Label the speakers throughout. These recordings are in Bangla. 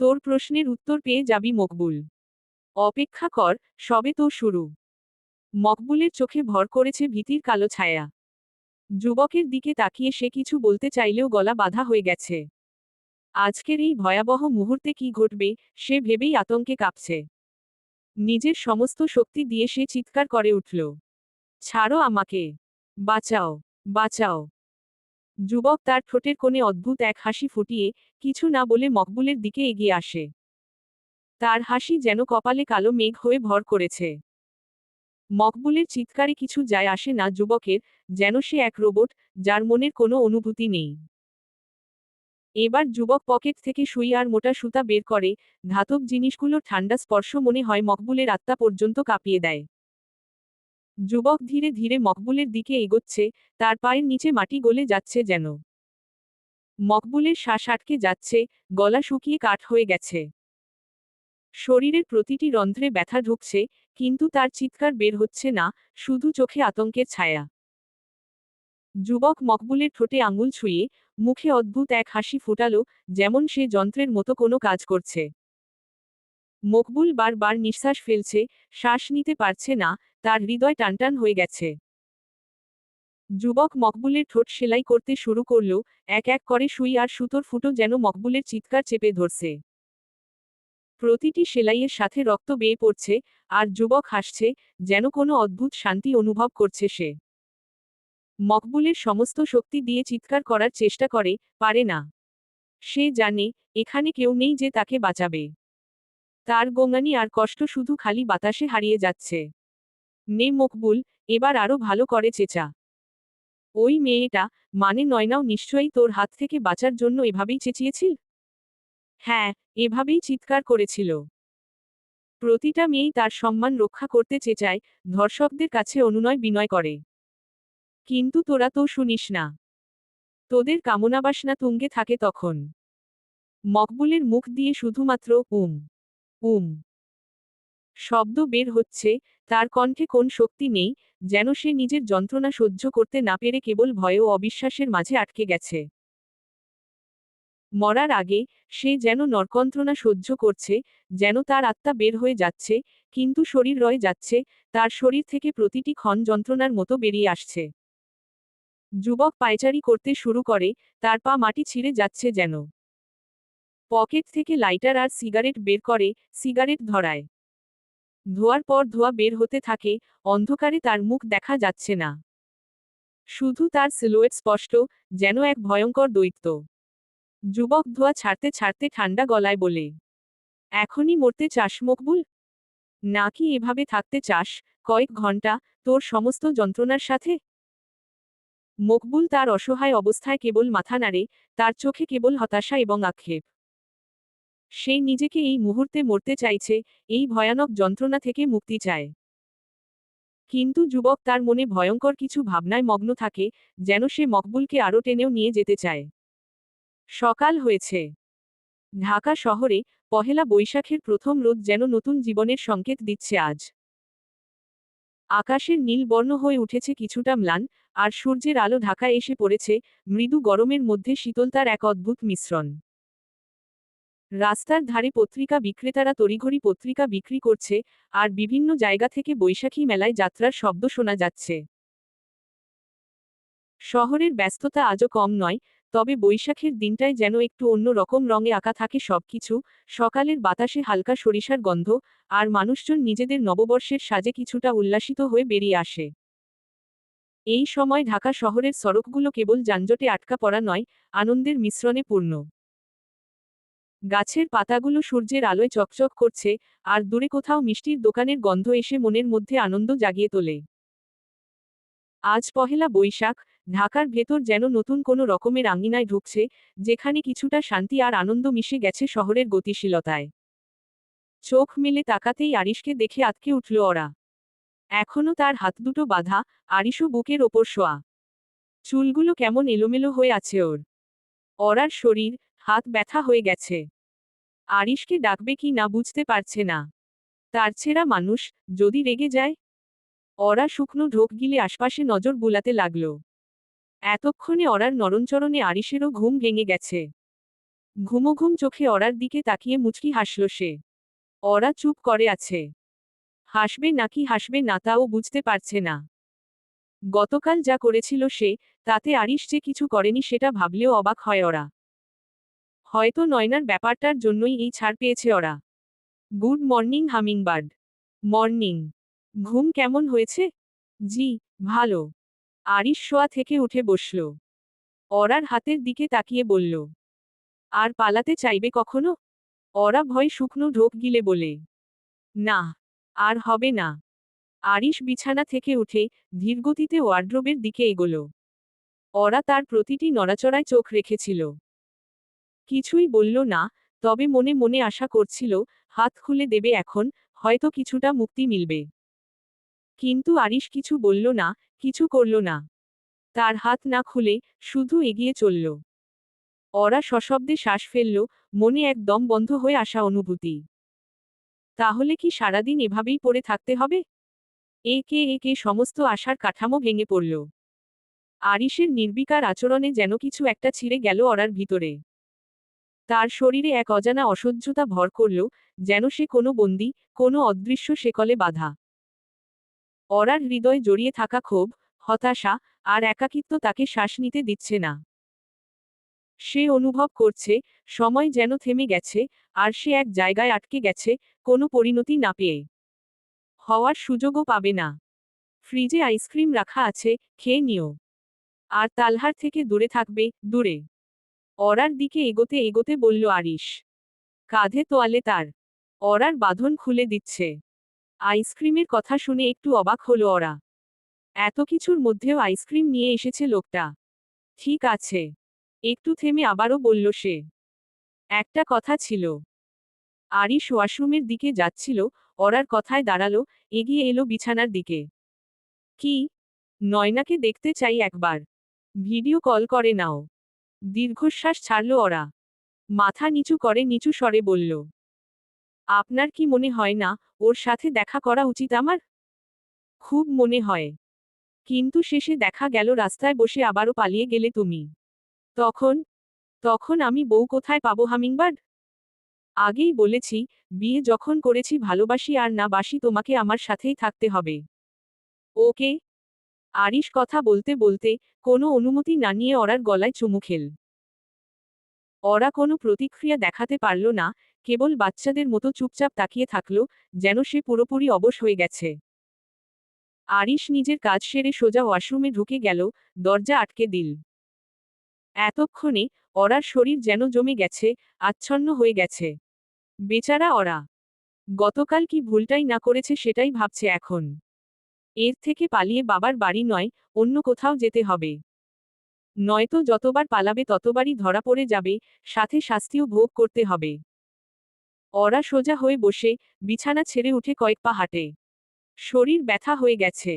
Speaker 1: তোর প্রশ্নের উত্তর পেয়ে যাবি মকবুল। অপেক্ষা কর, সবে তো শুরু। মকবুলের চোখে ভর করেছে ভীতির কালো ছায়া। যুবকের দিকে তাকিয়ে সে কিছু বলতে চাইলেও গলা বাধা হয়ে গেছে। আজকের এই ভয়াবহ মুহূর্তে কি ঘটবে, সে ভেবেই আতঙ্কে কাঁপছে। নিজের সমস্ত শক্তি দিয়ে সে চিৎকার করে উঠল, ছাড়ো আমাকে। বাঁচাও বাঁচাও। যুবক তার ঠোঁটের কোণে অদ্ভুত এক হাসি ফুটিয়ে কিছু না বলে মকবুলের দিকে এগিয়ে আসে। তার হাসি যেন কপালে কালো মেঘ হয়ে ভর করেছে। মকবুলের চিৎকারে কিছু যায় আসে না যুবকের, যেন সে এক রোবট, যার মনের কোনো অনুভূতি নেই। এবার যুবক পকেট থেকে সুই আর মোটা সুতা বের করে, ধাতব জিনিসগুলো ঠান্ডা স্পর্শ মনে হয় মকবুলের আত্মা পর্যন্ত কাঁপিয়ে দেয়। যুবক ধীরে ধীরে মকবুলের দিকে এগোচ্ছে, তার পায়ের নিচে মাটি গলে যাচ্ছে যেন। মকবুলের শ্বাস আটকে যাচ্ছে, গলা শুকিয়ে কাঠ হয়ে গেছে। শরীরের প্রতিটি রন্ধ্রে ব্যথা ঢুকছে, কিন্তু তার চিৎকার বের হচ্ছে না, শুধু চোখে আতঙ্কের ছায়া। যুবক মকবুলের ঠোঁটে আঙুল ছুঁয়ে, মুখে অদ্ভুত এক হাসি ফুটালো, যেমন সে যন্ত্রের মতো কোনো কাজ করছে। মকবুল বারবার নিঃশ্বাস ফেলছে, শ্বাস নিতে পারছে না তার হৃদয় টানটান হয়ে গেছে। যুবক মকবুলের ঠোঁট সেলাই করতে শুরু করল, এক এক করে সুই আর সুতোর ফুটো যেন মকবুলের চিৎকার চেপে ধরছে। প্রতিটি সেলাইয়ের সাথে রক্ত বেয়ে পড়ছে, আর যুবক হাসছে, যেন কোনো অদ্ভুত শান্তি অনুভব করছে সে। মকবুলের সমস্ত শক্তি দিয়ে চিৎকার করার চেষ্টা করে, পারে না। সে জানে, এখানে কেউ নেই যে তাকে বাঁচাবে। তার গোঙানি আর কষ্ট শুধু খালি বাতাসে হারিয়ে যাচ্ছে। নে মকবুল। এবার আরও ভালো করে চেঁচা। ওই মেয়েটা মানে নয়নাও নিশ্চয়ই তোর হাত থেকে বাঁচার জন্য এভাবেই চেঁচিয়েছিল? হ্যাঁ এভাবেই চিৎকার করেছিল। প্রতিটা মেয়েই তার সম্মান রক্ষা করতে চেঁচায়, ধর্ষকদের কাছে অনুনয় বিনয় করে। কিন্তু তোরা তো শুনিস না। তোদের কামনাবাসনা তুঙ্গে থাকে তখন। মকবুলের মুখ দিয়ে শুধুমাত্র, উম উম শব্দ বের হচ্ছে, তার কণ্ঠে কোন শক্তি নেই, যেন সে নিজের যন্ত্রণা সহ্য করতে না পেরে কেবল ভয় ও অবিশ্বাসের মাঝে আটকে গেছে। মরার আগে, সে যেন নরকন্ত্রণা সহ্য করছে, যেন তার আত্মা বের হয়ে যাচ্ছে, কিন্তু শরীর রয়ে যাচ্ছে, তার শরীর থেকে প্রতিটি ক্ষণ যন্ত্রণার মতো বেরিয়ে আসছে। যুবক পায়চারি করতে শুরু করে, তার পা মাটি ছিঁড়ে যাচ্ছে যেন। পকেট থেকে লাইটার আর সিগারেট বের করে, সিগারেট ধরায়। ধোয়ার পর ধোয়া বের হতে থাকে, অন্ধকারে তার মুখ দেখা যাচ্ছে না। শুধু তার সিলোয়েট স্পষ্ট, যেন এক ভয়ঙ্কর দৈত্য। যুবক ধোয়া ছাড়তে ছাড়তে ঠান্ডা গলায় বলে, এখনই মরতে চাস, মকবুল? নাকি এভাবে থাকতে চাস, কয়েক ঘণ্টা, তোর সমস্ত যন্ত্রণার সাথে? মকবুল তার অসহায় অবস্থায় কেবল মাথা নাড়ে, তার চোখে কেবল হতাশা এবং আক্ষেপ। সে নিজেকে এই মুহূর্তে মরতে চাইছে, এই ভয়ানক যন্ত্রণা থেকে মুক্তি চায়। কিন্তু যুবক তার মনে ভয়ঙ্কর কিছু ভাবনায় মগ্ন থাকে, যেন সে মকবুলকে আরও টেনেও নিয়ে যেতে চায়। সকাল হয়েছে। ঢাকা শহরে পহেলা বৈশাখের প্রথম রোদ যেন নতুন জীবনের সংকেত দিচ্ছে আজ। আকাশের নীল বর্ণ হয়ে উঠেছে কিছুটা ম্লান, আর সূর্যের আলো ঢাকায় এসে পড়েছে, মৃদু গরমের মধ্যে শীতলতার এক অদ্ভুত মিশ্রণ। রাস্তার ধারে পত্রিকা বিক্রেতারা তড়িঘড়ি পত্রিকা বিক্রি করছে, আর বিভিন্ন জায়গা থেকে বৈশাখী মেলায় যাত্রার শব্দ শোনা যাচ্ছে। শহরের ব্যস্ততা আজও কম নয়, তবে বৈশাখের দিনটায় যেন একটু অন্য রকম রঙে আঁকা থাকে সবকিছু, সকালের বাতাসে হালকা সরিষার গন্ধ, আর মানুষজন নিজেদের নববর্ষের সাজে কিছুটা উল্লাসিত হয়ে বেরিয়ে আসে। এই সময় ঢাকা শহরের সড়কগুলো কেবল যানজটে আটকা পড়া নয়, আনন্দের মিশ্রণে পূর্ণ। গাছের পাতাগুলো সূর্যের আলোয় চকচক করছে, আর দূরে কোথাও মিষ্টির দোকানের গন্ধ এসে মনের মধ্যে আনন্দ জাগিয়ে তোলে। আজ পহেলা বৈশাখ, ঢাকার ভেতর যেন নতুন কোনো রকমের আঙ্গিনায় ঢুকছে, যেখানে কিছুটা শান্তি আর আনন্দ মিশে গেছে শহরের গতিশীলতায়। চোখ মেলে তাকাতেই আরিশকে দেখে আতকে উঠল ওরা। এখনও তার হাত দুটো বাঁধা, আরিশও বুকের ওপর শোয়া। চুলগুলো কেমন এলোমেলো হয়ে আছে ওর। অরার শরীর হাত ব্যথা হয়ে গেছে। আরিশকে ডাকবে কি না বুঝতে পারছে না। তার ছেঁড়া মানুষ, যদি রেগে যায়? অরা শুকনো ঢোক গিলে আশপাশে নজর বুলাতে লাগল। এতক্ষণে অরার নরণচরণে আরিশেরও ঘুম ভেঙে গেছে। ঘুমোঘুম চোখে অরার দিকে তাকিয়ে মুচকি হাসল সে। অরা চুপ করে আছে। হাসবে নাকি হাসবে না তাও বুঝতে পারছে না। গতকাল যা করেছিল সে, তাতে আরিশ যে কিছু করেনি সেটা ভাবলেও অবাক হয় ওরা হয়তো নয়নার ব্যাপারটার জন্যই এই ছাড় পেয়েছে ওরা। Good morning, hummingbird. মর্নিং। ঘুম কেমন হয়েছে? জি, ভালো। আরিশ শোয়া থেকে উঠে বসল। অরার হাতের দিকে তাকিয়ে বলল, আর পালাতে চাইবে কখনো? অরা ভয় শুকনো ঢোক গিলে বলে, না, আর হবে না। আরিশ বিছানা থেকে উঠে ধীরগতিতে ওয়ার্ড্রোবের দিকে এগোল। অরা তার প্রতিটি নড়াচড়ায় চোখ রেখেছিল। কিছুই বলল না, তবে মনে মনে আশা করছিল, হাত খুলে দেবে এখন, হয়তো কিছুটা মুক্তি মিলবে। কিন্তু আরিশ কিছু বলল না, কিছু করল না। তার হাত না খুলে, শুধু এগিয়ে চলল। অরা সশব্দে শ্বাস ফেলল, মনে একদম বন্ধ হয়ে আসা অনুভূতি। তাহলে কি সারাদিন এভাবেই পড়ে থাকতে হবে? একে একে সমস্ত আশার কাঠামো ভেঙে পড়ল। আরিশের নির্বিকার আচরণে যেন কিছু একটা ছিঁড়ে গেল অরার ভিতরে। তার শরীরে এক অজানা অসহ্যতা ভর করল, যেন সে কোনো বন্দি, কোনো অদৃশ্য শেকলে বাধা। অরার হৃদয় জড়িয়ে থাকা ক্ষোভ, হতাশা, আর একাকিত্ব তাকে শ্বাস নিতে দিচ্ছে না। সে অনুভব করছে, সময় যেন থেমে গেছে, আর সে এক জায়গায় আটকে গেছে, কোনো পরিণতি না পেয়ে। হওয়ার সুযোগও পাবে না। ফ্রিজে আইসক্রিম রাখা আছে, খেয়ে নিও। আর তালহার থেকে দূরে থাকবে, দূরে। অরার দিকে এগোতে এগোতে বলল আরিশ, কাঁধে তোয়ালে তার। অরার বাঁধন খুলে দিচ্ছে। আইসক্রিমের কথা শুনে একটু অবাক হলো অরা। এত কিছুর মধ্যেও আইসক্রিম নিয়ে এসেছে লোকটা। ঠিক আছে। একটু থেমে আবারও বলল সে। একটা কথা ছিল। আরিশ ওয়াশরুমের দিকে যাচ্ছিল, অরার কথায় দাঁড়াল, এগিয়ে এলো বিছানার দিকে। কি? নয়নাকে দেখতে চাই একবার। ভিডিও কল করে নাও। দীর্ঘশ্বাস ছাড়ল ওরা। মাথা নিচু করে নিচু স্বরে বলল, আপনার কি মনে হয় না, ওর সাথে দেখা করা উচিত আমার? খুব মনে হয়। কিন্তু শেষে দেখা গেল রাস্তায় বসে আবারও পালিয়ে গেলে তুমি। তখন তখন আমি বউ কোথায় পাবো হামিংবার্ড? আগেই বলেছি, বিয়ে যখন করেছি ভালোবাসি আর না বাসি তোমাকে আমার সাথেই থাকতে হবে। ওকে আরিশ কথা বলতে বলতে কোনো অনুমতি না নিয়ে অরার গলায় চুমু খেল। অরা কোনো প্রতিক্রিয়া দেখাতে পারল না, কেবল বাচ্চাদের মতো চুপচাপ তাকিয়ে থাকল, যেন সে পুরোপুরি অবশ হয়ে গেছে। আরিশ নিজের কাজ সেরে সোজা ওয়াশরুমে ঢুকে গেল, দরজা আটকে দিল। এতক্ষণে অরার শরীর যেন জমে গেছে, আচ্ছন্ন হয়ে গেছে। বেচারা অরা, গতকাল কি ভুলটাই না করেছে সেটাই ভাবছে এখন। এর থেকে পালিয়ে বাবার বাড়ি নয়, অন্য কোথাও যেতে হবে। নয়তো যতবার পালাবে ততবারই ধরা পড়ে যাবে, সাথে শাস্তিও ভোগ করতে হবে। অরা সোজা হয়ে বসে, বিছানা ছেড়ে উঠে কয়েক পা হাঁটে। শরীর ব্যথা হয়ে গেছে।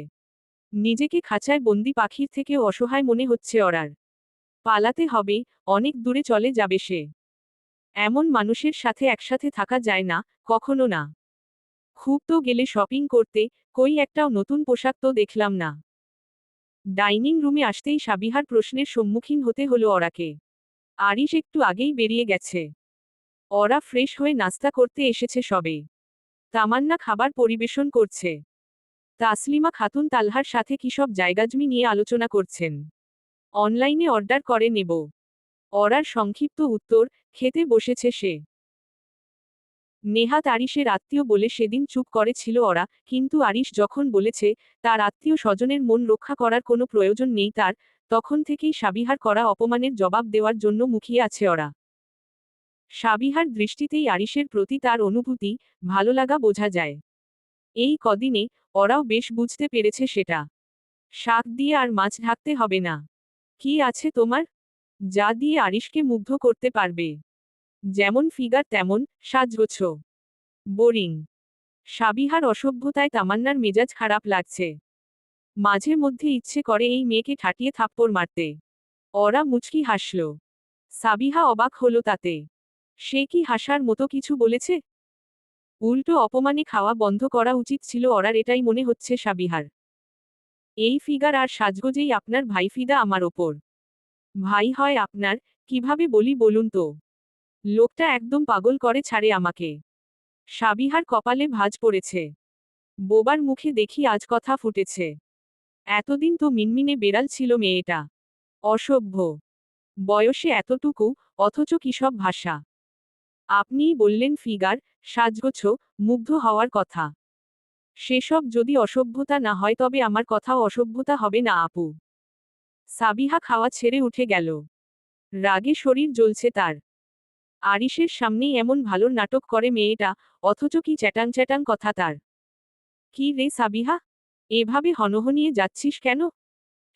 Speaker 1: নিজেকে খাঁচায় বন্দি পাখির থেকে অসহায় মনে হচ্ছে অরার পালাতে হবে, অনেক দূরে চলে যাবে সে। এমন মানুষের সাথে একসাথে থাকা যায় না, কখনো না। খুব তো গেলে শপিং করতে, কই একটাও নতুন পোশাক তো দেখলাম না। ডাইনিং রুমে আসতেই সাবিহার প্রশ্নের সম্মুখীন হতে হলো অরাকে। আরিশ একটু আগেই বেরিয়ে গেছে। অরা ফ্রেশ হয়ে নাস্তা করতে এসেছে সবে। তামান্না খাবার পরিবেশন করছে। তাসলিমা খাতুন তালহার সাথে কিসব জায়গাজমি নিয়ে আলোচনা করছেন। অনলাইনে অর্ডার করে নেব। অরার সংক্ষিপ্ত উত্তর, খেতে বসেছে সে। নেহাত আরিশের আত্মীয় বলে সেদিন চুপ করেছিল ওরা, কিন্তু আরিশ যখন বলেছে, তার আত্মীয় স্বজনের মন রক্ষা করার কোনো প্রয়োজন নেই তার, তখন থেকেই সাবিহার করা অপমানের জবাব দেওয়ার জন্য মুখিয়ে আছে ওরা। সাবিহার দৃষ্টিতেই আরিশের প্রতি তার অনুভূতি, ভালো লাগা বোঝা যায়। এই কদিনে, ওরাও বেশ বুঝতে পেরেছে সেটা। শাক দিয়ে আর মাছ ঢাকতে হবে না। কি আছে তোমার? যা দিয়ে আরিশকে মুগ্ধ করতে পারবে। যেমন ফিগার তেমন সাজগোছ। বোরিং। সাবিহার অসভ্যতায় তামান্নার মেজাজ খারাপ লাগছে। মাঝে মধ্যে ইচ্ছে করে এই মেয়েকে ঠাটিয়ে থাপ্পড় মারতে। অরা মুচকি হাসল। সাবিহা অবাক হলো তাতে। সে কি হাসার মতো কিছু বলেছে? উল্টো অপমানে খাওয়া বন্ধ করা উচিত ছিল অরার এটাই মনে হচ্ছে সাবিহার। এই ফিগার আর সাজগোজেই আপনার ভাই ফিদা আমার ওপর। ভাই হয় আপনার, কীভাবে বলি বলুন তো? লোকটা একদম পাগল করে ছাড়ে আমাকে। সাবিহার কপালে ভাঁজ পড়েছে। বোবার মুখে দেখি আজ কথা ফুটেছে। এতদিন তো মিনমিনে বেড়াল ছিল মেয়েটা। অসভ্য। বয়সে এতটুকু, অথচ কি সব ভাষা। আপনিই বললেন ফিগার, সাজগোছ, মুগ্ধ হওয়ার কথা। সেসব যদি অসভ্যতা না হয় তবে আমার কথাও অসভ্যতা হবে না, আপু। সাবিহা খাওয়া ছেড়ে উঠে গেল। রাগে শরীর জ্বলছে তার। আরিসের সামনেই এমন ভালো নাটক করে মেয়েটা, অথচ কি চ্যাটাং চ্যাটাং কথা তার। কি রে সাবিহা? এভাবে হনহনিয়ে যাচ্ছিস কেন?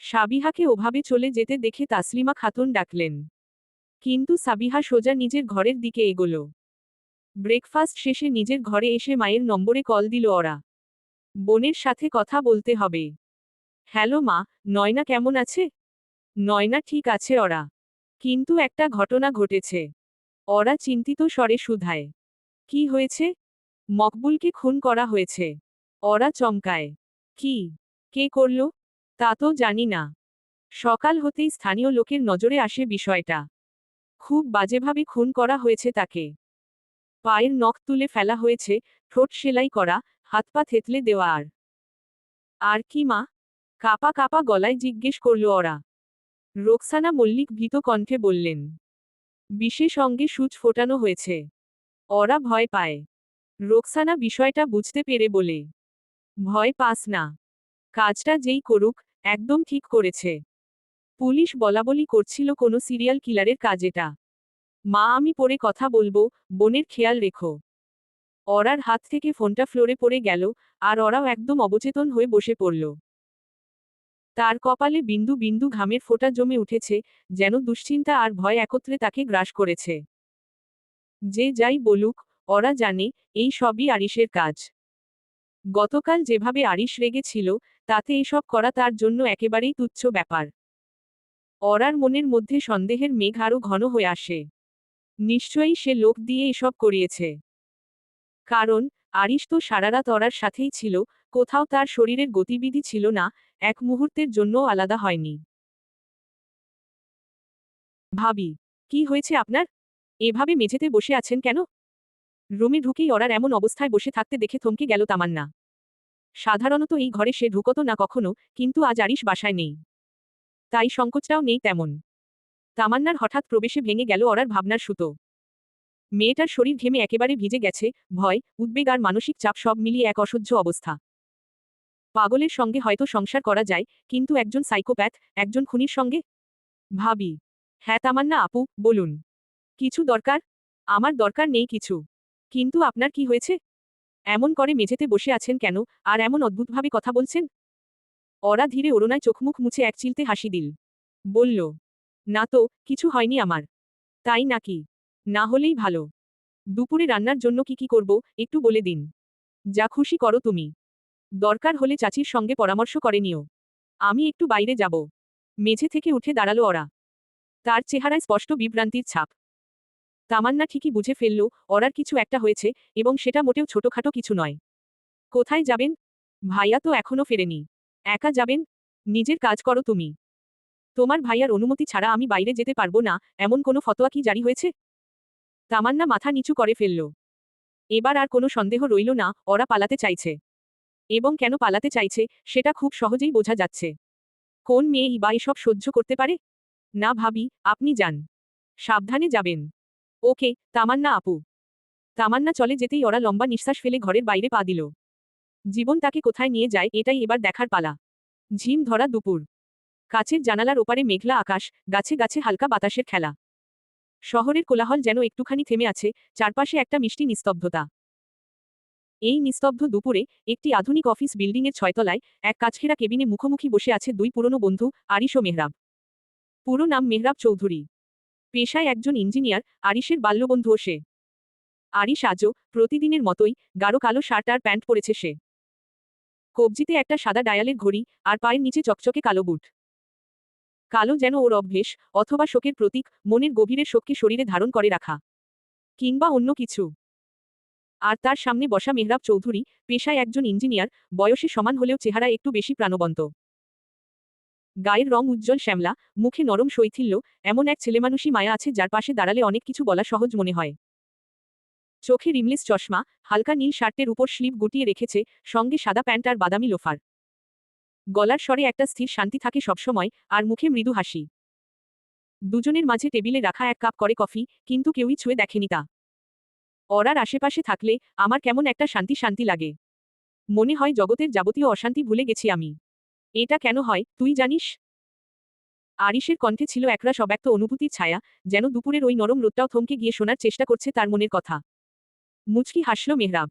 Speaker 1: সাবিহাকে ওভাবে চলে যেতে দেখে তাসলিমা খাতুন ডাকলেন। কিন্তু সাবিহা সোজা নিজের ঘরের দিকে এগোল। ব্রেকফাস্ট শেষে নিজের ঘরে এসে মায়ের নম্বরে কল দিল ওরা। বোনের সাথে কথা বলতে হবে। হ্যালো মা, নয়না কেমন আছে? নয়না ঠিক আছে ওরা। কিন্তু একটা ঘটনা ঘটেছে। ওরা চিন্তিত স্বরে শুধায়। কি হয়েছে? মকবুলকে খুন করা হয়েছে। ওরা চমকায়। কি? কে করল? তা তো জানি না। সকাল হতেই স্থানীয় লোকের নজরে আসে বিষয়টা। খুব বাজেভাবে খুন করা হয়েছে তাকে। পায়ের নখ তুলে ফেলা হয়েছে, ঠোঁট সেলাই করা, হাত পা থেতলে দেওয়া আর। আর কি মা? কাপা কাপা গলায় জিজ্ঞেস করল ওরা। রোকসানা মল্লিক ভীত কণ্ঠে বললেন বিশেষ অঙ্গে সূচ ফোটানো হয়েছে। ওরা ভয় পায়। রোকসানা বিষয়টা বুঝতে পেরে বলে, ভয় পাস না। কাজটা যেই করুক, একদম ঠিক করেছে। পুলিশ বলাবলি করছিল কোনো সিরিয়াল কিলারের কাজ এটা। মা, আমি পরে কথা বলব, বোনের খেয়াল রেখো। অরার হাত থেকে ফোনটা ফ্লোরে পড়ে গেল, আর ওরাও একদম অবচেতন হয়ে বসে পড়ল। তার কপালে বিন্দু বিন্দু ঘামের ফোঁটা জমে উঠেছে, যেন দুশ্চিন্তা আর ভয় একত্রে তাকে গ্রাস করেছে। যে যাই বলুক, ওরা জানে, এই সবই আরিসের কাজ। গতকাল যেভাবে আরিস রেগেছিল তাতে এসব করা তার জন্য একেবারেই তুচ্ছ ব্যাপার। অরার মনের মধ্যে সন্দেহের মেঘ আরও ঘন হয়ে আসে। নিশ্চয়ই সে লোক দিয়ে এসব করিয়েছে। কারণ আরিস তো সারারাত অরার সাথেই ছিল, কোথাও তার শরীরের গতিবিধি ছিল না এক মুহূর্তের জন্যও আলাদা হয়নি। ভাবি, কি হয়েছে আপনার? এভাবে মেঝেতে বসে আছেন কেন? রুমে ঢুকেই অরার এমন অবস্থায় বসে থাকতে দেখে থমকে গেল তামান্না। সাধারণত এই ঘরে সে ঢুকতো না কখনো, কিন্তু আজ আরিস বাসায় নেই। তাই সংকোচটাও নেই তেমন। তামান্নার হঠাৎ প্রবেশে ভেঙে গেল অরার ভাবনার সুতো। মেয়েটার শরীর ঘেমে একেবারে ভিজে গেছে, ভয়, উদ্বেগ আর মানসিক চাপ সব মিলিয়ে এক অসহ্য অবস্থা। পাগলের সঙ্গে হয়তো সংসার করা যায়, কিন্তু একজন সাইকোপ্যাথ, একজন খুনির সঙ্গে? ভাবি। হ্যাঁ তামান্না আপু, বলুন। কিছু দরকার? আমার দরকার নেই কিছু। কিন্তু আপনার কি হয়েছে? এমন করে মেঝেতে বসে আছেন কেন, আর এমন অদ্ভুতভাবে কথা বলছেন? অরা ধীরে ওরনায় চোখমুখ মুছে এক চিলতে হাসি দিল। বলল, না তো, কিছু হয়নি আমার। তাই নাকি? না হলেই ভালো। দুপুরে রান্নার জন্য কি কি করব, একটু বলে দিন। যা খুশি করো তুমি। দরকার হলে চাচির সঙ্গে পরামর্শ করে নিও। আমি একটু বাইরে যাব। মেঝে থেকে উঠে দাঁড়াল ওরা। তার চেহারায় স্পষ্ট বিভ্রান্তির ছাপ। তামান্না ঠিকই বুঝে ফেলল, ওরার কিছু একটা হয়েছে এবং সেটা মোটেও ছোটখাটো কিছু নয়। কোথায় যাবেন? ভাইয়া তো এখনও ফেরেনি। একা যাবেন? নিজের কাজ করো তুমি। তোমার ভাইয়ার অনুমতি ছাড়া আমি বাইরে যেতে পারব না, এমন কোনো ফতোয়া কি জারি হয়েছে? তামান্না মাথা নিচু করে ফেলল। এবার আর কোনো সন্দেহ রইল না, ওরা পালাতে চাইছে। এবং কেন পালাতে চাইছে, সেটা খুব সহজেই বোঝা যাচ্ছে। কোন মেয়েই বা এসব সহ্য করতে পারে? না ভাবি, আপনি যান। সাবধানে যাবেন। ওকে, তামান্না আপু। তামান্না চলে যেতেই ওরা লম্বা নিঃশ্বাস ফেলে ঘরের বাইরে পা দিল। জীবন তাকে কোথায় নিয়ে যায়, এটাই এবার দেখার পালা। ঝিম ধরা দুপুর। কাছের জানালার ওপারে মেঘলা আকাশ, গাছে গাছে হালকা বাতাসের খেলা। শহরের কোলাহল যেন একটুখানি থেমে আছে, চারপাশে একটা মিষ্টি নিস্তব্ধতা। এই নিস্তব্ধ দুপুরে একটি আধুনিক অফিস বিল্ডিংয়ের ছয়তলায় এক কাছখেরা কেবিনে মুখোমুখি বসে আছে দুই পুরনো বন্ধু, আরিশ ও মেহরাব। পুরো নাম মেহরাব চৌধুরী। পেশায় একজন ইঞ্জিনিয়ার, আরিশের বাল্যবন্ধুও সে। আরিশ আজও প্রতিদিনের মতোই গাঢ় কালো শার্ট আর প্যান্ট পরেছে সে। কবজিতে একটা সাদা ডায়ালের ঘড়ি আর পায়ের নিচে চকচকে কালো বুট। কালো যেন ওর অভ্যেস অথবা শোকের প্রতীক মনের গভীরের শোককে শরীরে ধারণ করে রাখা। কিংবা অন্য কিছু। আর তার সামনে বসা মেহরাব চৌধুরী, পেশায় একজন ইঞ্জিনিয়ার, বয়সে সমান হলেও চেহারা একটু বেশি প্রাণবন্ত। গায়ের রং উজ্জ্বল শ্যামলা, মুখে নরম শৈথিল্য, এমন এক ছেলেমানুষই মায়া আছে যার পাশে দাঁড়ালে অনেক কিছু বলা সহজ মনে হয়। চোখে রিমলিস চশমা, হালকা নীল শার্টের উপর স্লিভ গুটিয়ে রেখেছে, সঙ্গে সাদা প্যান্ট আর বাদামি লোফার। গলার স্বরে একটা স্থির শান্তি থাকে সবসময়, আর মুখে মৃদু হাসি। দুজনের মাঝে টেবিলে রাখা এক কাপ করে কফি, কিন্তু কেউই ছুঁয়ে দেখেনি তা। অরার আশেপাশে থাকলে আমার কেমন একটা শান্তি শান্তি লাগে। মনে হয় জগতের যাবতীয় অশান্তি ভুলে গেছি আমি। এটা কেন হয়, তুই জানিস? আরিশের কণ্ঠে ছিল একরাশ অব্যক্ত অনুভূতির ছায়া, যেন দুপুরের ওই নরম রোদটাও থমকে গিয়ে শোনার চেষ্টা করছে তার মনের কথা। মুচকি হাসল মেহরাব।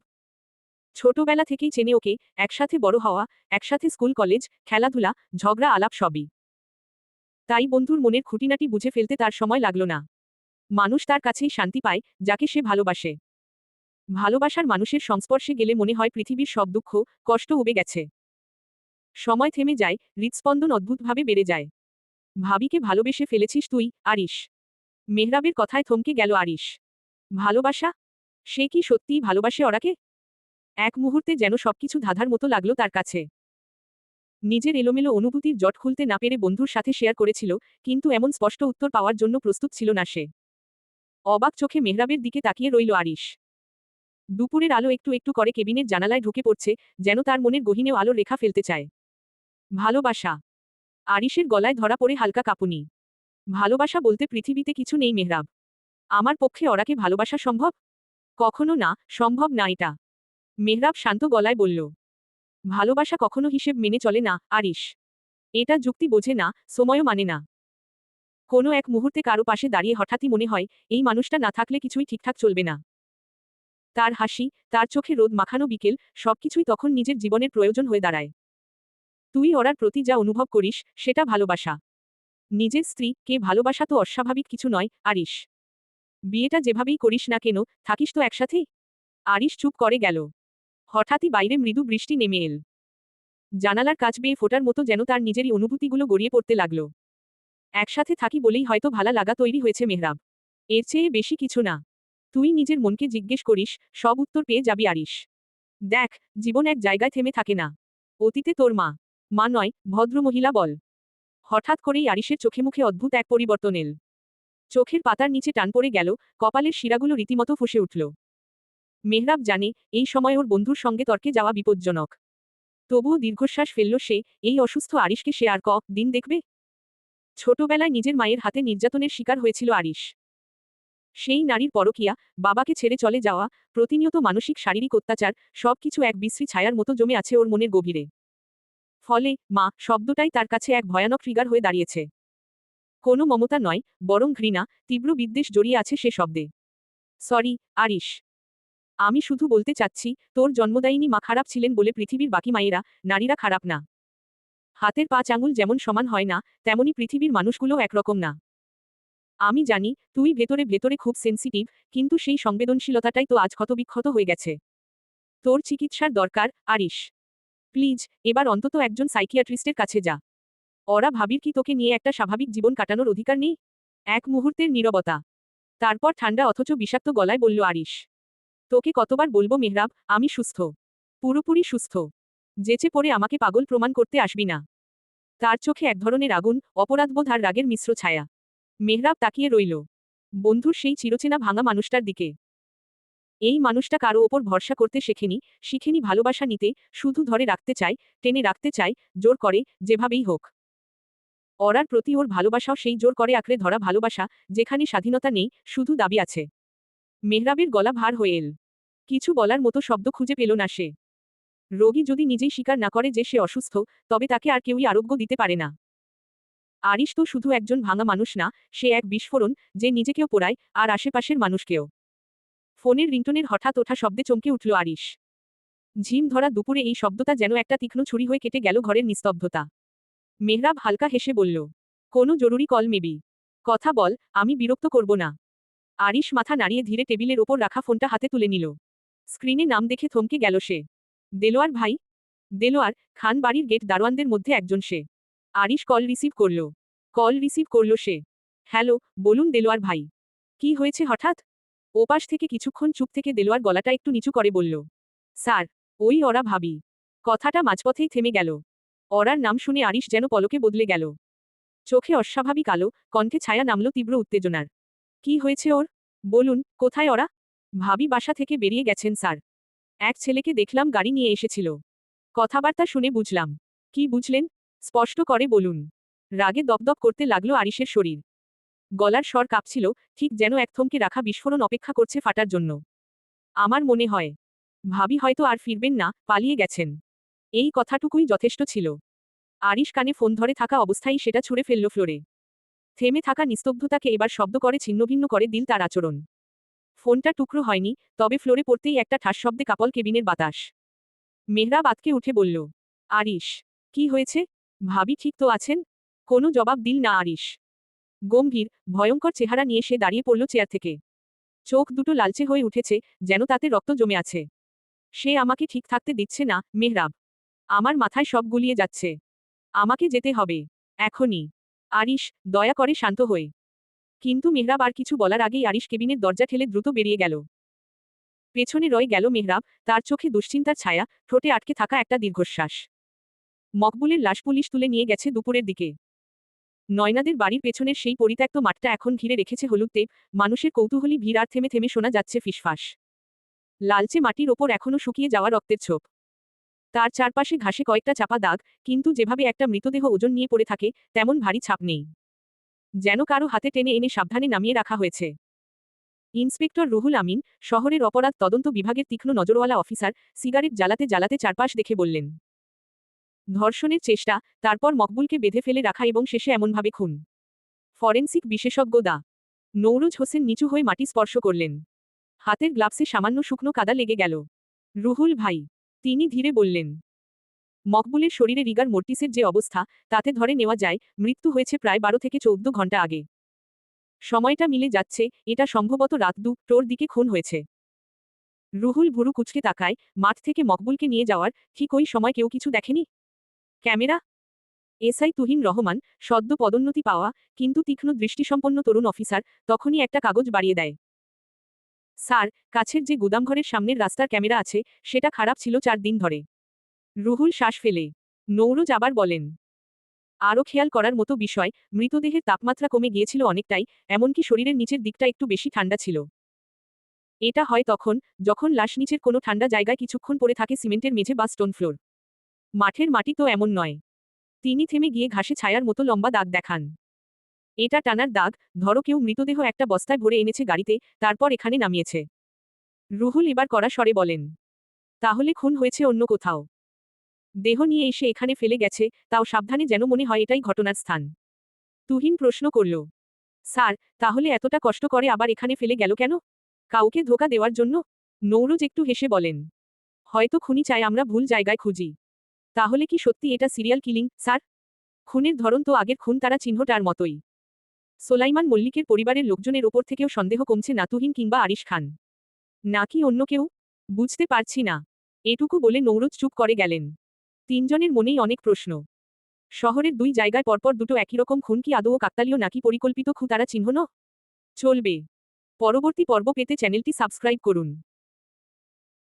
Speaker 1: ছোটবেলা থেকেই চেনে ওকে, একসাথে বড় হওয়া, একসাথে স্কুল, কলেজ, খেলাধুলা, ঝগড়া, আলাপ সবই। তাই বন্ধুর মনের খুঁটিনাটি বুঝে ফেলতে তার সময় লাগল না। মানুষ তার কাছেই শান্তি পায়, যাকে সে ভালোবাসে। ভালোবাসার মানুষের সংস্পর্শে গেলে মনে হয় পৃথিবীর সব দুঃখ, কষ্ট উবে গেছে। সময় থেমে যায়, হৃৎস্পন্দন অদ্ভুতভাবে বেড়ে যায়। ভাবিকে ভালোবেসে ফেলেছিস তুই, আরিশ। মেহরাবের কথায় থমকে গেল আরিশ। ভালোবাসা? সে কি সত্যিই ভালোবাসে ওরাকে? এক মুহূর্তে যেন সবকিছু ধাঁধার মতো লাগল তার কাছে। নিজের এলোমেলো অনুভূতির জট খুলতে না পেরে বন্ধুর সাথে শেয়ার করেছিল, কিন্তু এমন স্পষ্ট উত্তর পাওয়ার জন্য প্রস্তুত ছিল না সে। অবাক চোখে মেহরাবের দিকে তাকিয়ে রইল আরিশ। দুপুরের আলো একটু একটু করে কেবিনের জানালায় ঢুকে পড়ছে, যেন তার মনের গহিনেও আলো রেখা ফেলতে চায়। ভালোবাসা। আরিশের গলায় ধরা পড়ে হালকা কাঁপুনি। ভালোবাসা বলতে পৃথিবীতে কিছু নেই মেহরাব। আমার পক্ষে ওরাকে ভালোবাসা সম্ভব? কখনো না, সম্ভব না এটা। মেহরাব শান্ত গলায় বলল, ভালোবাসা কখনো হিসেব মেনে চলে না, আরিশ। এটা যুক্তি বোঝে না, সময়ও মানে না। কোনো এক মুহূর্তে কারও পাশে দাঁড়িয়ে হঠাৎই মনে হয়, এই মানুষটা না থাকলে কিছুই ঠিকঠাক চলবে না। তার হাসি, তার চোখে রোদ, মাখানো বিকেল, সবকিছুই তখন নিজের জীবনের প্রয়োজন হয়ে দাঁড়ায়। তুই ওরার প্রতি যা অনুভব করিস, সেটা ভালোবাসা। নিজের স্ত্রী, কে ভালোবাসা তো অস্বাভাবিক কিছু নয় আরিশ বিয়েটা যেভাবেই করিস না কেন, থাকিস তো একসাথেই আরিশ চুপ করে গেল। হঠাৎই বাইরে মৃদু বৃষ্টি নেমে এল। জানালার কাজ বেয়ে ফোটার মতো যেন তার নিজেরই অনুভূতিগুলো গড়িয়ে পড়তে লাগল। একসাথে থাকি বলেই হয়তো ভালা লাগা তৈরি হয়েছে মেহরাব। এর চেয়ে বেশি কিছু না। তুই নিজের মনকে জিজ্ঞেস করিস, সব উত্তর পেয়ে যাবি আরিস দেখ, জীবন এক জায়গায় থেমে থাকে না। অতীতে তোর মা। মা নয় ভদ্রমহিলা বল। হঠাৎ করেই আরিসের চোখে মুখে অদ্ভুত এক পরিবর্তন এল। চোখের পাতার নিচে টান পড়ে গেল, কপালের শিরাগুলো রীতিমতো ফুসে উঠল। মেহরাব জানে, এই সময় ওর বন্ধুর সঙ্গে তর্কে যাওয়া বিপজ্জনক। তবুও দীর্ঘশ্বাস ফেলল সে, এই অসুস্থ আরিশকে সে আর ক দিন দেখবে? ছোটবেলায় নিজের মায়ের হাতে নির্যাতনের শিকার হয়েছিল আরিশ। সেই নারীর পরকিয়া, বাবাকে ছেড়ে চলে যাওয়া, প্রতিনিয়ত মানসিক, শারীরিক অত্যাচার, সবকিছু এক বিশ্রী ছায়ার মতো জমে আছে ওর মনের গভীরে। ফলে, মা, শব্দটাই তার কাছে এক ভয়ানক ট্রিগার হয়ে দাঁড়িয়েছে। কোনো মমতা নয়, বরং ঘৃণা, তীব্র বিদ্বেষ জড়িয়ে আছে সে শব্দে। সরি, আরিশ। আমি শুধু বলতে চাচ্ছি, তোর জন্মদায়িনী মা খারাপ ছিলেন বলে পৃথিবীর বাকি মায়েরা, নারীরা খারাপ না। হাতের পাঁচ আঙুল যেমন সমান হয় না, তেমনি পৃথিবীর মানুষগুলো একরকম না। আমি জানি, তুই ভেতরে ভেতরে খুব সেন্সিটিভ কিন্তু সেই সংবেদনশীলতাটাই তো আজ ক্ষতবিক্ষত হয়ে গেছে। তোর চিকিৎসার দরকার, আরিশ। প্লিজ, এবার অন্তত একজন সাইকিয়াট্রিস্টের কাছে যা। ওরা ভাবির কি তোকে নিয়ে একটা স্বাভাবিক জীবন কাটানোর অধিকার নেই? এক মুহূর্তের নীরবতা। তারপর ঠান্ডা অথচ বিষাক্ত গলায় বলল আরিশ। তোকে কতবার বলব মেহরাব, আমি সুস্থ। পুরোপুরি সুস্থ। যেচে পড়ে আমাকে পাগল প্রমাণ করতে আসবি না। তার চোখে এক ধরনের আগুন, অপরাধবোধ আর রাগের মিশ্র ছায়া। মেহরাব তাকিয়ে রইল। বন্ধুর সেই চিরচেনা ভাঙা মানুষটার দিকে। এই মানুষটা কারও ওপর ভরসা করতে শেখেনি, শিখেনি ভালোবাসা নিতে, শুধু ধরে রাখতে চায়, টেনে রাখতে চায়, জোর করে, যেভাবেই হোক। অরার প্রতি ওর ভালোবাসাও সেই জোর করে আঁকড়ে ধরা ভালোবাসা, যেখানে স্বাধীনতা নেই, শুধু দাবি আছে। মেহরাবের গলা ভার হয়ে এল। কিছু বলার মতো শব্দ খুঁজে পেল না সে। রোগী যদি নিজেই স্বীকার না করে যে সে অসুস্থ, তবে তাকে আর কেউই আরোগ্য দিতে পারে না। আরিশ তো শুধু একজন ভাঙা মানুষ না, সে এক বিস্ফোরণ, যে নিজেকেও পোড়ায়, আর আশেপাশের মানুষকেও। ফোনের রিংটনের হঠাৎ ওঠা শব্দে চমকে উঠল আরিশ। ঝিম ধরা দুপুরে এই শব্দটা যেন একটা তীক্ষ্ণ ছুরি হয়ে কেটে গেল ঘরের নিস্তব্ধতা। মেহরাব হালকা হেসে বলল, কোনো জরুরি কল মেবি। কথা বল, আমি বিরক্ত করব না। আরিশ মাথা নাড়িয়ে ধীরে টেবিলের ওপর রাখা ফোনটা হাতে তুলে নিল। স্ক্রিনে নাম দেখে থমকে গেল সে। দেলোয়ার ভাই? দেলোয়ার খান বাড়ির গেট দারোয়ানদের মধ্যে একজন সে। আরিশ কল রিসিভ করল। কল রিসিভ করল সে। হ্যালো, বলুন দেলোয়ার ভাই। কি হয়েছে হঠাৎ? ওপাশ থেকে কিছুক্ষণ চুপ থেকে দেলোয়ার গলাটা একটু নিচু করে বলল, স্যার, ওই ওরা ভাবি। কথাটা মাঝপথেই থেমে গেল। অরার নাম শুনে আরিশ যেন পলকে বদলে গেল। চোখে অস্বাভাবিক আলো, কণ্ঠে ছায়া নামল তীব্র উত্তেজনার। কি হয়েছে ওর? বলুন, কোথায় ওরা ভাবি বাসা থেকে বেরিয়ে গেছেন, স্যার। এক ছেলেকে দেখলাম গাড়ি নিয়ে এসেছিল। কথাবার্তা শুনে বুঝলাম। কি বুঝলেন? স্পষ্ট করে বলুন। রাগে দপদপ করতে লাগল আরিশের শরীর। গলার স্বর কাঁপছিল, ঠিক যেন এক থমকে রাখা বিস্ফোরণ অপেক্ষা করছে ফাটার জন্য। আমার মনে হয়। ভাবি হয়তো আর ফিরবেন না, পালিয়ে গেছেন। এই কথাটুকুই যথেষ্ট ছিল। আরিশ কানে ফোন ধরে থাকা অবস্থায় সেটা ছুঁড়ে ফেলল ফ্লোরে। থেমে থাকা নিস্তব্ধতাকে এবার শব্দ করে ছিন্নভিন্ন করে দিল তার আচরণ। ফোনটা টুকরো হয়নি, তবে ফ্লোরে পড়তেই একটা ঠাস শব্দে কাপল কেবিনের বাতাস। মেহরাব আতকে উঠে বলল, আরিশ, কি হয়েছে? ভাবি ঠিক তো আছেন? কোনো জবাব দিল না আরিশ। গম্ভীর, ভয়ঙ্কর চেহারা নিয়ে সে দাঁড়িয়ে পড়ল চেয়ার থেকে। চোখ দুটো লালচে হয়ে উঠেছে, যেন তাতে রক্ত জমে আছে। সে আমাকে ঠিক থাকতে দিচ্ছে না, মেহরাব। আমার মাথায় সব গুলিয়ে যাচ্ছে। আমাকে যেতে হবে। এখনই। আরিশ, দয়া করে শান্ত হয়ে। কিন্তু মেহরাব আর কিছু বলার আগেই আরিশ কেবিনের দরজা ঠেলে দ্রুত বেরিয়ে গেল। পেছনে রয়ে গেল মেহরাব, তার চোখে দুশ্চিন্তার ছায়া, ঠোঁটে আটকে থাকা একটা দীর্ঘশ্বাস। মকবুলের লাশ পুলিশ তুলে নিয়ে গেছে দুপুরের দিকে। নয়নাদের বাড়ির পেছনের সেই পরিত্যক্ত মাঠটা এখন ঘিরে রেখেছে হলুদ তেপ মানুষের কৌতূহলী ভিড় আর থেমে থেমে শোনা যাচ্ছে ফিসফাস। লালচে মাটির ওপর এখনও শুকিয়ে যাওয়া রক্তের ছোপ। তার চারপাশে ঘাসে কয়েকটা চাপা দাগ, কিন্তু যেভাবে একটা মৃতদেহ ওজন নিয়ে পড়ে থাকে, তেমন ভারী ছাপ নেই। যেন কারও হাতে টেনে এনে সাবধানে নামিয়ে রাখা হয়েছে। ইন্সপেক্টর রুহুল আমিন, শহরের অপরাধ তদন্ত বিভাগের তীক্ষ্ণ নজরওয়ালা অফিসার, সিগারেট জ্বালাতে জ্বালাতে চারপাশ দেখে বললেন ধর্ষণের চেষ্টা, তারপর মকবুলকে বেঁধে ফেলে রাখা এবং শেষে এমনভাবে খুন। ফরেন্সিক বিশেষজ্ঞ দা। নৌরুজ হোসেন নিচু হয়ে মাটি স্পর্শ করলেন। হাতের গ্লাভসে সামান্য শুকনো কাদা লেগে গেল। রুহুল ভাই, তিনি ধীরে বললেন, মকবুলের শরীরে রিগার মোর্টিসের যে অবস্থা, তাতে ধরে নেওয়া যায়, মৃত্যু হয়েছে প্রায় বারো থেকে চৌদ্দ ঘণ্টা আগে। সময়টা মিলে যাচ্ছে, এটা সম্ভবত রাত দু টোর দিকে খুন হয়েছে। রুহুল ভুরু কুচকে তাকায়, মাঠ থেকে মকবুলকে নিয়ে যাওয়ার, ঠিক ওই সময় কেউ কিছু দেখেনি? ক্যামেরা? এসআই তুহিন রহমান, সদ্য পদোন্নতি পাওয়া, কিন্তু তীক্ষ্ণ দৃষ্টিসম্পন্ন তরুণ অফিসার, তখনই একটা কাগজ বাড়িয়ে দেয়। স্যার, কাছের যে গুদামঘরের সামনের রাস্তার ক্যামেরা আছে, সেটা খারাপ ছিল চার দিন ধরে। রুহুল শ্বাস ফেলে। নৌরোজ আবার বলেন। আরও খেয়াল করার মতো বিষয়, মৃতদেহের তাপমাত্রা কমে গিয়েছিল অনেকটাই, এমনকি শরীরের নিচের দিকটা একটু বেশি ঠান্ডা ছিল। এটা হয় তখন, যখন লাশ নিচের কোনো ঠান্ডা জায়গায় কিছুক্ষণ পড়ে থাকে সিমেন্টের মেঝে বা স্টোন ফ্লোর। মাঠের মাটি তো এমন নয়। তিনি থেমে গিয়ে ঘাসে ছায়ার মতো লম্বা দাগ দেখান। এটা টানার দাগ, ধরো কেউ মৃতদেহ একটা বস্তায় ভরে এনেছে গাড়িতে, তারপর এখানে নামিয়েছে। রুহুল এবার করা স্বরে বলেন, তাহলে খুন হয়েছে অন্য কোথাও। দেহ নিয়ে এসে এখানে ফেলে গেছে, তাও সাবধানে যেন মনে হয় এটাই ঘটনার স্থান। তুহিন প্রশ্ন করল, স্যার, তাহলে এতটা কষ্ট করে আবার এখানে ফেলে গেল কেন? কাউকে ধোকা দেওয়ার জন্য? নৌরজ একটু হেসে বলেন, হয়তো খুনি চাই আমরা ভুল জায়গায় খুঁজি। তাহলে কি সত্যি এটা সিরিয়াল কিলিং, স্যার? খুনের ধরন তো আগের খুন তারা চিহ্নটার মতোই। সোলাইমান মল্লিকের পরিবারের লোকজনের ওপর থেকেও সন্দেহ কমছে না তুহিন কিংবা আরিশ খান। নাকি অন্য কেউ? বুঝতে পারছি না। এটুকু বলে নৌরজ চুপ করে গেলেন। তিনজনের মনেই অনেক প্রশ্ন। শহরের দুই জায়গায় পরপর দুটো একই রকম খুন কি আদৌ কাকতালীয় নাকি পরিকল্পিত খু তারা চিহ্ন? চলবে। পরবর্তী পর্ব পেতে চ্যানেলটি সাবস্ক্রাইব করুন।